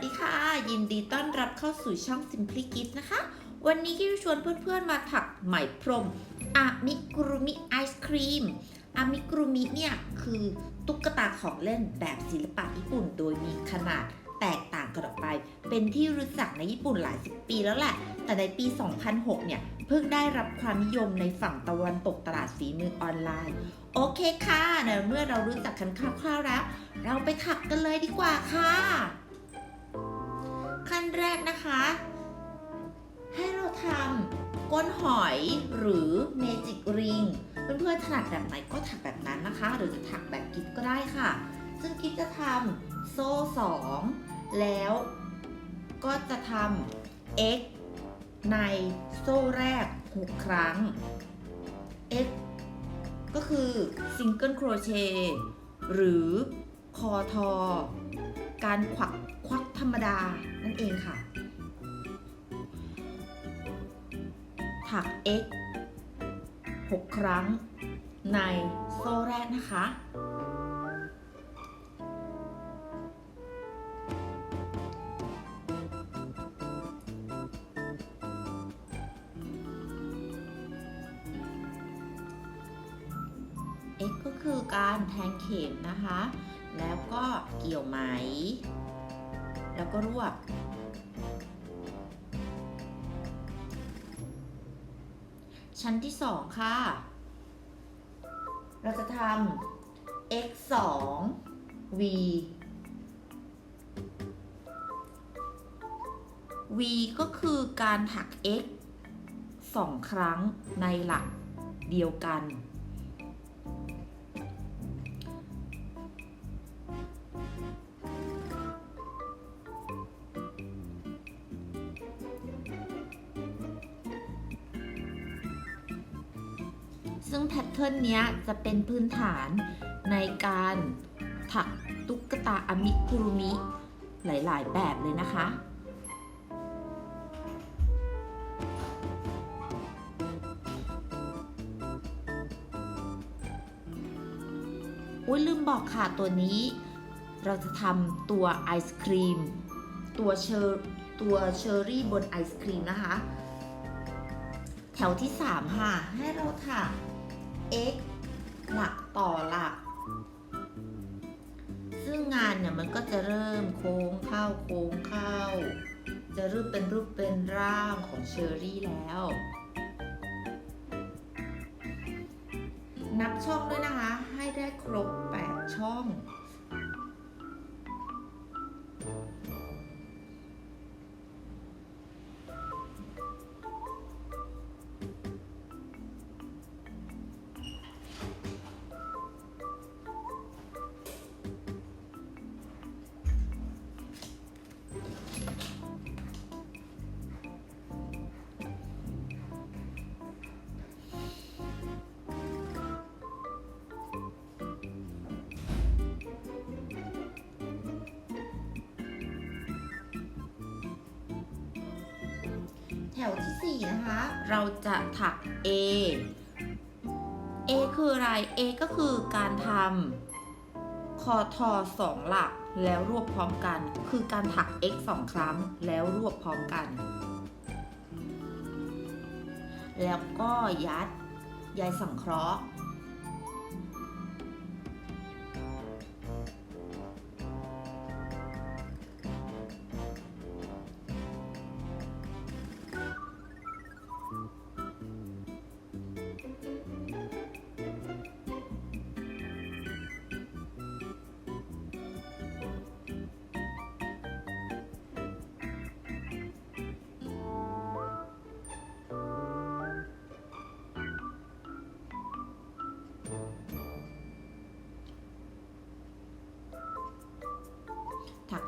สวัสดีค่ะ ยินดีต้อนรับเข้าสู่ช่อง Simply g i f t นะคะ วันนี้กิ๊ชวนเพื่อนๆมาถักไหมพรมอามิกรุมิไอศครีมอามิกรุมิเนี่ยคือตุ๊กตาของเล่นแบบศิลปะญี่ปุ่น โดยมีขนาดแตกต่างกันออกไป เป็นที่รู้จักในญี่ปุ่นหลายสิบปีแล้วแหละ แต่ในปี 2006 เนี่ย เพิ่งได้รับความนิยมในฝั่งตะวันตกตลาดฝีมือออนไลน์ โอเคค่ะเดี๋ยเมื่อเรารู้จักกันคร่าวๆแล้ว เราไปถักกันเลยดีกว่าค่ะ แรกนะคะ ให้เราทำก้นหอยหรือเมจิกริงเพื่อนๆถนัดแบบไหนก็ถักแบบนั้นนะคะ หรือจะถักแบบกิฟก็ได้ค่ะ ซึ่งกิฟจะทำโซ่สองแล้วก็จะทำ x ในโซ่แรก 6 ครั้ง x ก็คือซิงเกิลโครเชต์หรือคอทอ การควักควัก ธรรมดานั่นเองค่ะ ถัก x 6 ครั้งในโซ่แรกนะคะ x ก็คือการแทงเข็มนะคะ แล้วก็เกี่ยวไหม แล้วก็รวบ ชั้นที่สองค่ะ เราจะทำ x 2 v v ก็คือการถัก x สองครั้งในหลักเดียวกัน ทเทิร์นนี้จะเป็นพื้นฐานในการถักตุ๊กตาอามิกุรุมิ หลายๆ แบบเลยนะคะ อุ้ยลืมบอกค่ะตัวนี้ เราจะทำตัวไอศครีม ตัวเชอร์ตัวเชอร์รี่บนไอศครีมนะคะ แถวที่ 3 ค่ะ ให้เราถัก x หลักต่อหลัก ซึ่งงานเนี่ยมันก็จะเริ่มโค้งเข้าโค้งเข้า จะรูปเป็นรูปเป็นร่างของเชอรี่แล้ว นับช่องด้วยนะคะ ให้ได้ครบ 8 ช่อง ถวที่ 4 นะคะ เราจะถัก A A คืออะไร A ก็คือการทำคอทอสองหลักแล้วรวบพร้อมกัน คือการถัก x สองครั้งแล้วรวบพร้อมกัน แล้วก็ยัด ใยสังเคราะห์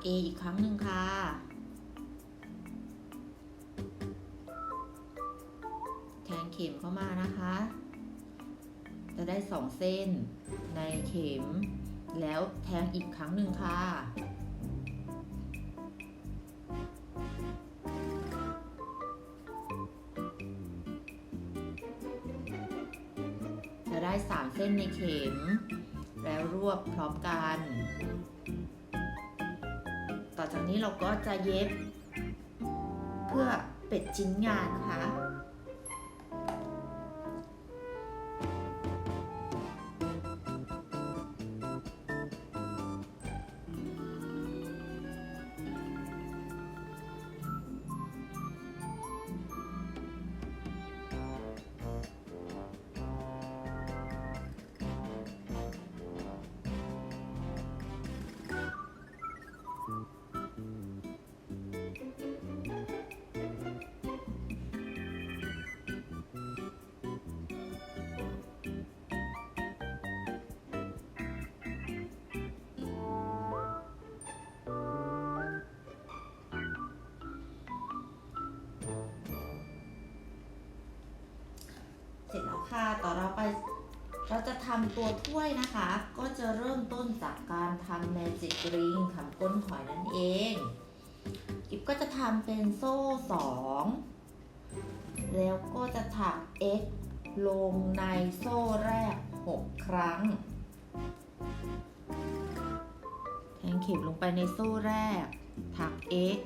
A อีกครั้งหนึ่งค่ะ แทงเข็มเข้ามานะคะ จะได้สองเส้นในเข็ม แล้วแทงอีกครั้งหนึ่งค่ะจะได้สามเส้นในเข็ม แล้วรวบพร้อมกัน ต่อจากนี้เราก็จะเย็บ เพื่อเป็ดชิ้นงานนะคะ ค่ะ ต่อเราไปเราจะทำตัวถ้วยนะคะ ก็จะเริ่มต้นจากการทำ magic ring ทำก้นหอยนั่นเอง กิฟก็จะทำเป็นโซ่สองแล้วก็จะถัก x ลงในโซ่แรก 6 ครั้ง แทงเข็มลงไปในโซ่แรก ถัก x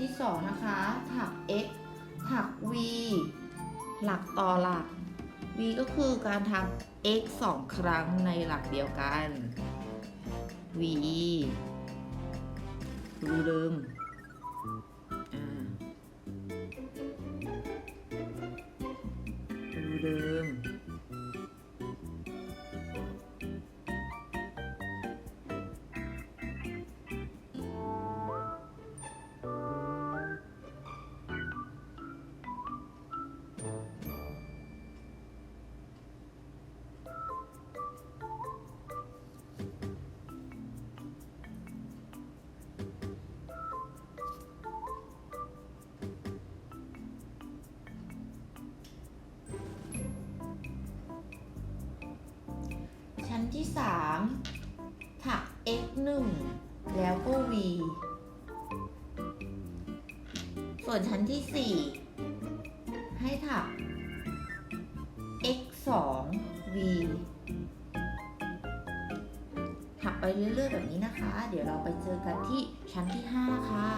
ที่ 2 นะคะถัก x ถัก v หลักต่อหลัก v ก็คือการทำ x 2 ครั้งในหลักเดียวกัน v รูเดิม ที่3ถัก x 1แล้วก็ v ส่วนชั้นที่ 4 ให้ถัก x 2 v ถักไปเรื่อยๆแบบนี้นะคะ เดี๋ยวเราไปเจอกันที่ชั้นที่ 5 ค่ะ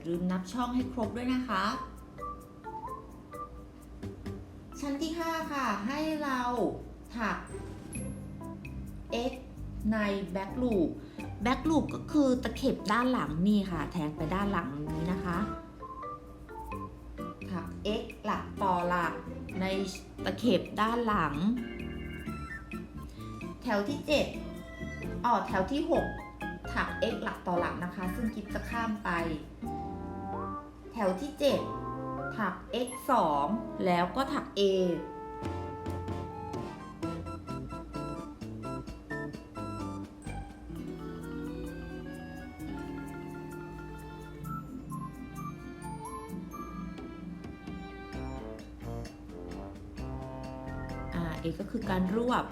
อย่าลืมนับช่องให้ครบด้วยนะคะ ชั้นที่ 5 ค่ะ ให้เราถัก x ใน back loop back loop ก็คือตะเข็บด้านหลังนี่ค่ะ แทงไปด้านหลังนี้นะคะถัก x หลักต่อหลักในตะเข็บด้านหลัง แถวที่ 7อ๋อแถวที่ 6ถัก x หลักต่อหลักนะคะ ซึ่งกิฟจะข้ามไป ที่ 7 ถัก x 2แล้วก็ถัก a อ่า a ก็คือการรวบ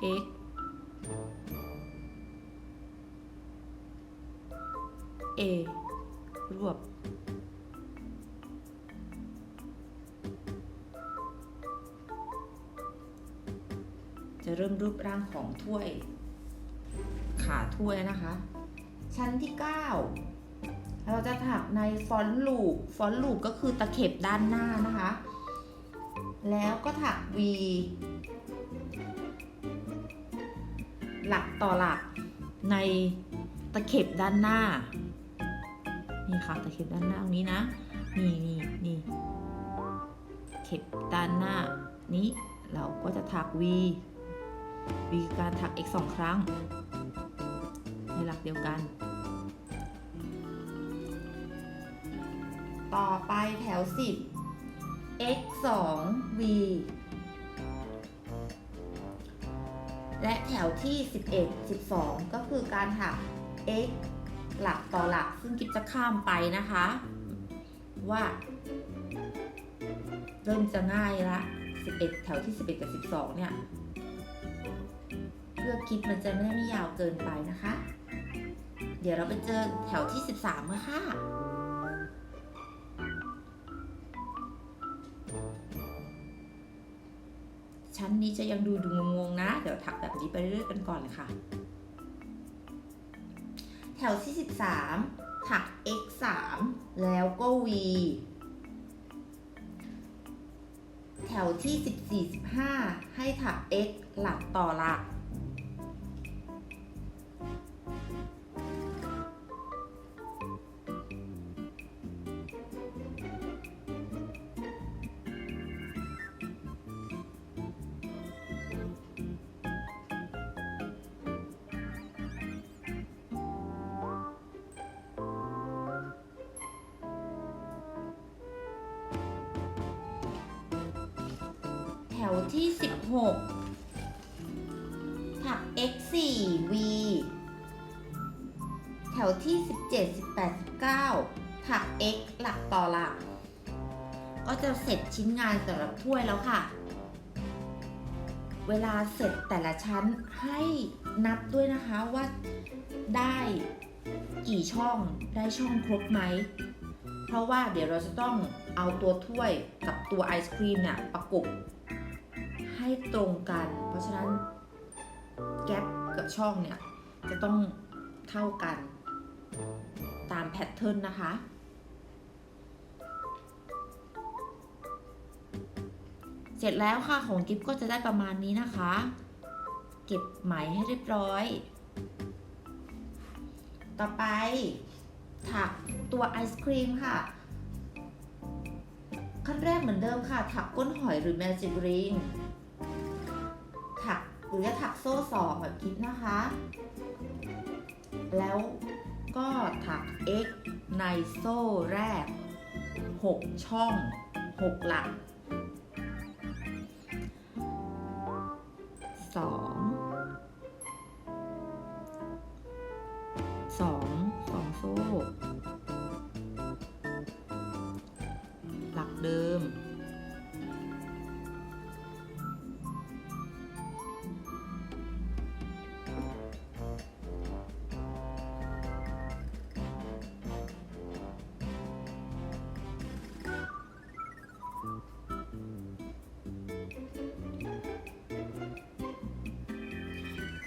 เอ๊เอรวบ จะเริ่มรูปร่างของถ้วย ขาถ้วยนะคะ ชั้นที่ 9 เราจะถักในฟอนลูป ฟอนลูปก็คือตะเข็บด้านหน้านะคะ แล้วก็ถัก V หลักต่อหลักในตะเข็บด้านหน้า นี่ค่ะตะเข็บด้านหน้าตรงนี้นะ นี่นี่นี่เข็บด้านหน้านี้เราก็จะถัก V V การถัก x สองครั้ง ในหลักเดียวกัน ต่อไปแถว 10 x 2 v และแถวที่ 11 12 ก็คือการถัก x หลักต่อหลัก ซึ่งกิฟจะข้ามไปนะคะ ว่า เริ่มจะง่ายละ 11 แถวที่ 11 กับ 12 เนี่ย เพื่อคิดมันจะไม่ได้ไม่ยาวเกินไปนะคะ เดี๋ยวเราไปเจอแถวที่ 13มาค่ะ ชั้นนี้จะยังดูดูงงๆนะ เดี๋ยวถักแบบนี้ไปเรื่อยๆกันก่อนเลยค่ะ แถวที่ 13 ถัก x 3แล้วก็ v แถวที่ 14 15 ให้ถัก x หลักต่อหลัก แถวที่ 16ถัก x 4 v แถวที่ 17 18 19ถัก x หลักต่อหลัก ก็จะเสร็จชิ้นงานสำหรับถ้วยแล้วค่ะ เวลาเสร็จแต่ละชั้นให้นับด้วยนะคะว่าได้กี่ช่องได้ช่องครบไหม เพราะว่าเดี๋ยวเราจะต้องเอาตัวถ้วยกับตัวไอศครีมเนี่ยประกบ ให้ตรงกัน เพราะฉะนั้นแกลบกับช่องเนี่ย จะต้องเท่ากัน ตามแพทเทิร์นนะคะเสร็จแล้วค่ะของกิฟก็จะได้ประมาณนี้นะคะ เก็บไหมให้เรียบร้อย ต่อไปถักตัวไอศครีมค่ะ ขั้นแรกเหมือนเดิมค่ะ ถักก้นหอยหรือ Magic Ring ถัก หรือจะถักโซ่สองแบบคลิปนะคะ แล้วก็ถัก x ในโซ่แรก 6 ช่อง 6 หลัก2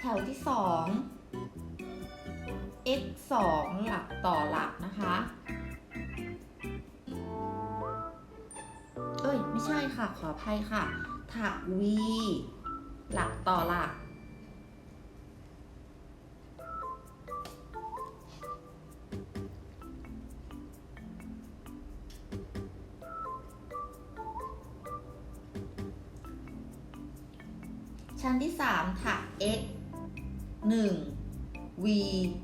ถวที่สอง x 2หลักต่อหลักนะคะ เอ้ย ไม่ใช่ค่ะ ขออภัยค่ะ ถัก v หลักต่อหลัก ชั้นที่ 3 ถัก x 1 v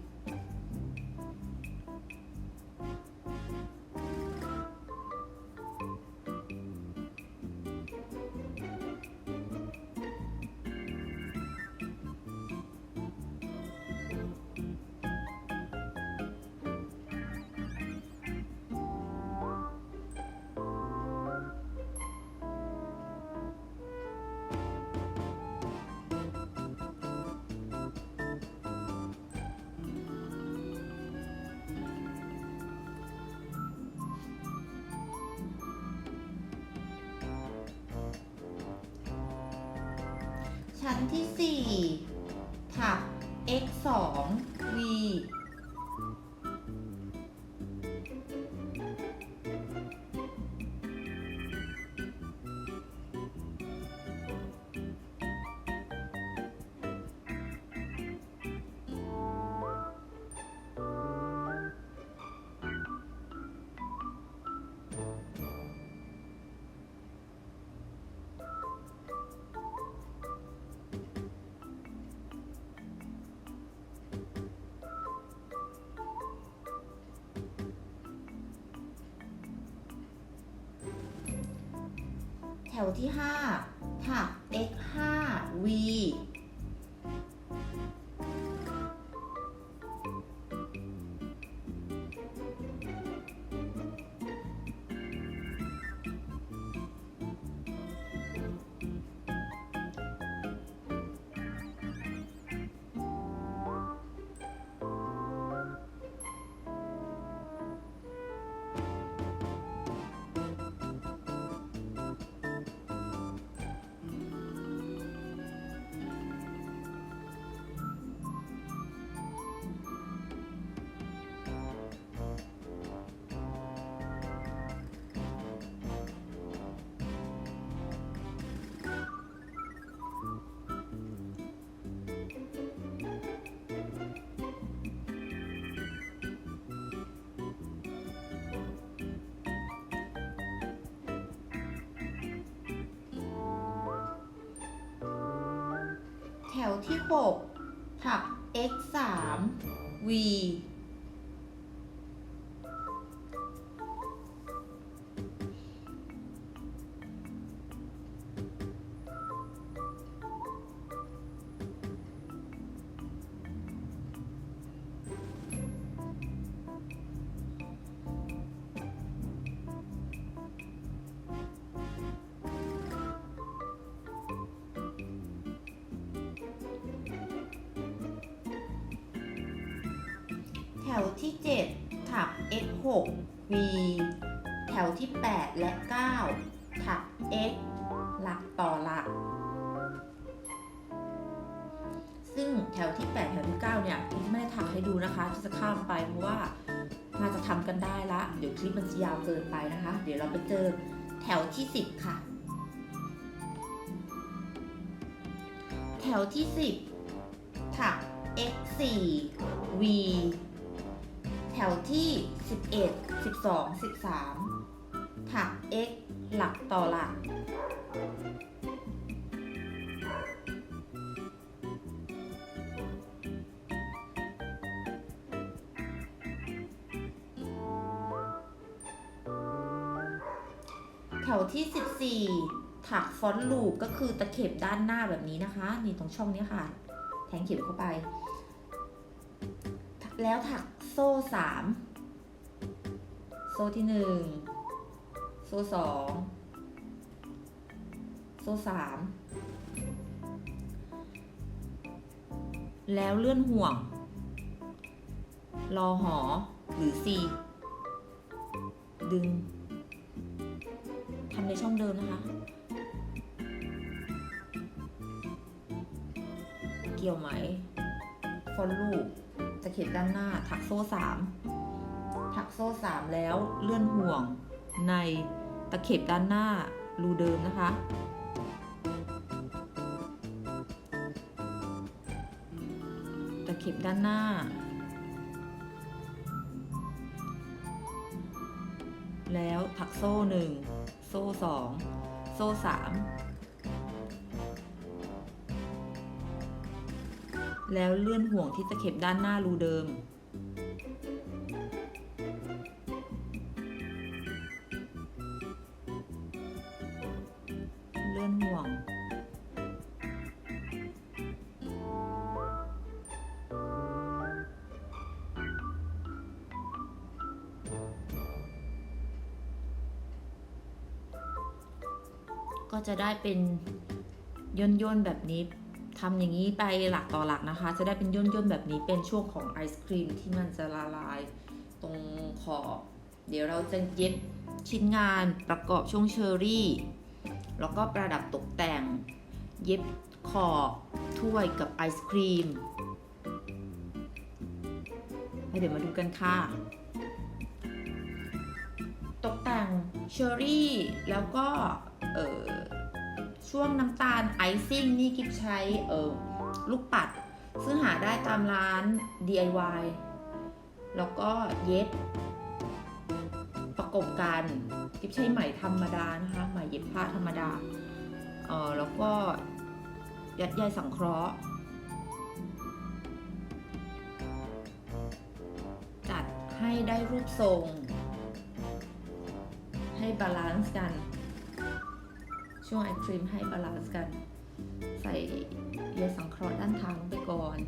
ชั้นที่ 4 ถัก x 2 ถวที่5ถัก x 5 v ถวที่ 6 ถัก x 3 v ที่7ถัก x 6 v แถวที่ 8 และ 9 ถัก x หลักต่อหลัก ซึ่งแถวที่ 8 แถวที่ 9 เนี่ยคลิปไม่ได้ถักให้ดูนะคะที่จะข้ามไปเพราะว่าน่าจะทำกันได้ละ เดี๋ยวคลิปมันจะยาวเกินไปนะคะ เดี๋ยวเราไปเจอแถวที่ 10 ค่ะ แถวที่ 10 ถัก x 4 v ถวที่ 11 12 13 ถัก x หลักต่อหลัก แถวที่ 14 ถักฟอนต์ลูปก็คือตะเข็บด้านหน้าแบบนี้นะคะ นี่ตรงช่องนี้ค่ะ แทงเข็มเข้าไป แล้วถักโซ่สามโซ่ที่หนึ่งโซ่สองโซ่สามแล้วเลื่อนห่วง รอหอหรือซีดึงทำในช่องเดิมนะคะ เกี่ยวไหม ฟอนลูก จะเข็บด้านหน้าถักโซ่สามถักโซ่สามแล้วเลื่อนห่วงในตะเข็บด้านหน้ารูเดิมนะคะ ตะเข็บด้านหน้า แล้วถักโซ่หนึ่งโซ่สองโซ่สาม แล้วเลื่อนห่วงที่ตะเข็บด้านหน้ารูเดิม เลื่อนห่วง ก็จะได้เป็นย่นๆแบบนี้ ทำอย่างนี้ไปหลักต่อหลักนะคะ จะได้เป็นย่นย่นๆแบบนี้เป็นช่วงของไอศครีมที่มันจะละลายตรงขอบเดี๋ยวเราจะเย็บชิ้นงานประกอบช่วงเชอรี่ แล้วก็ประดับตกแต่ง เย็บขอบถ้วยกับไอศครีมให้เดี๋ยวมาดูกันค่ะ ตกแต่งเชอร์รี่แล้วก็เออ ช่วงน้ำตาลไอซิ่งนี่กิฟใช้เออลูกปัด ซึ่งหาได้ตามร้าน DIY แล้วก็เย็บประกบกันกิฟใช้ไหมธรรมดานะคะไหมเย็บผ้าธรรมดาเออแล้วก็ยัดใยสังเคราะห์จัดให้ได้รูปทรง ให้บาลานซ์กัน ช่วงไอครีมให้บาลานซ์กัน ใส่ใยสังเคราะห์ด้านทางไปก่อน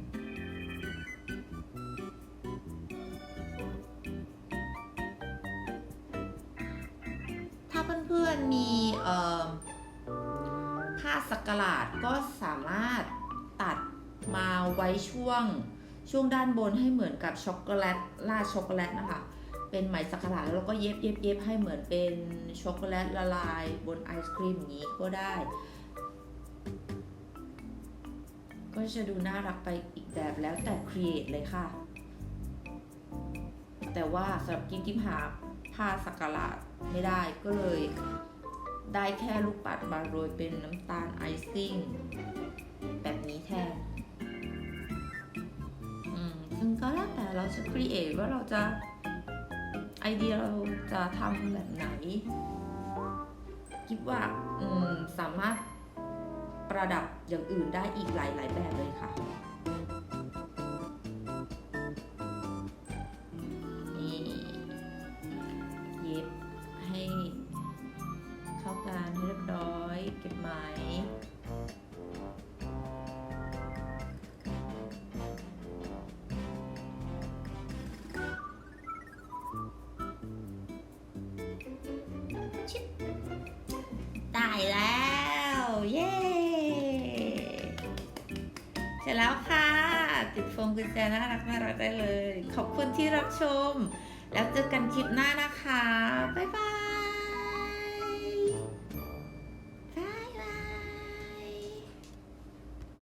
ถ้าเพื่อนๆมีผ้าสักหลาดก็สามารถตัดมาไว้ช่วงช่วงด้านบนให้เหมือนกับช็อกโกแลตราดช็อกโกแลตนะคะ เป็นไหมสักหลาดแล้วก็เย็บเย็บเย็บให้เหมือนเป็นช็อกโกแลตละลายบนไอศครีมอย่างนี้ก็ได้ ก็จะดูน่ารักไปอีกแบบแล้วแต่ครีเอทเลยค่ะ แต่ว่าสำหรับกิ๊บกิ๊บหาผ้าสักหลาดไม่ได้ก็เลยได้แค่ลูกปัดมาโรยเป็นน้ำตาลไอซิ่ง แบบนี้แทนอืมซึ่งก็แล้วแต่เราจะครีเอทว่าเราจะ ไอเดียเราจะทำแบบไหน คิดว่าสามารถประดับอย่างอื่นได้อีกหลาย ๆ แบบเลยค่ะ แล้วค่ะ ติดโฟมกุญแจน่ารักน่ารักได้เลย ขอบคุณที่รับชม แล้วเจอกันคลิปหน้านะคะ บ๊ายบาย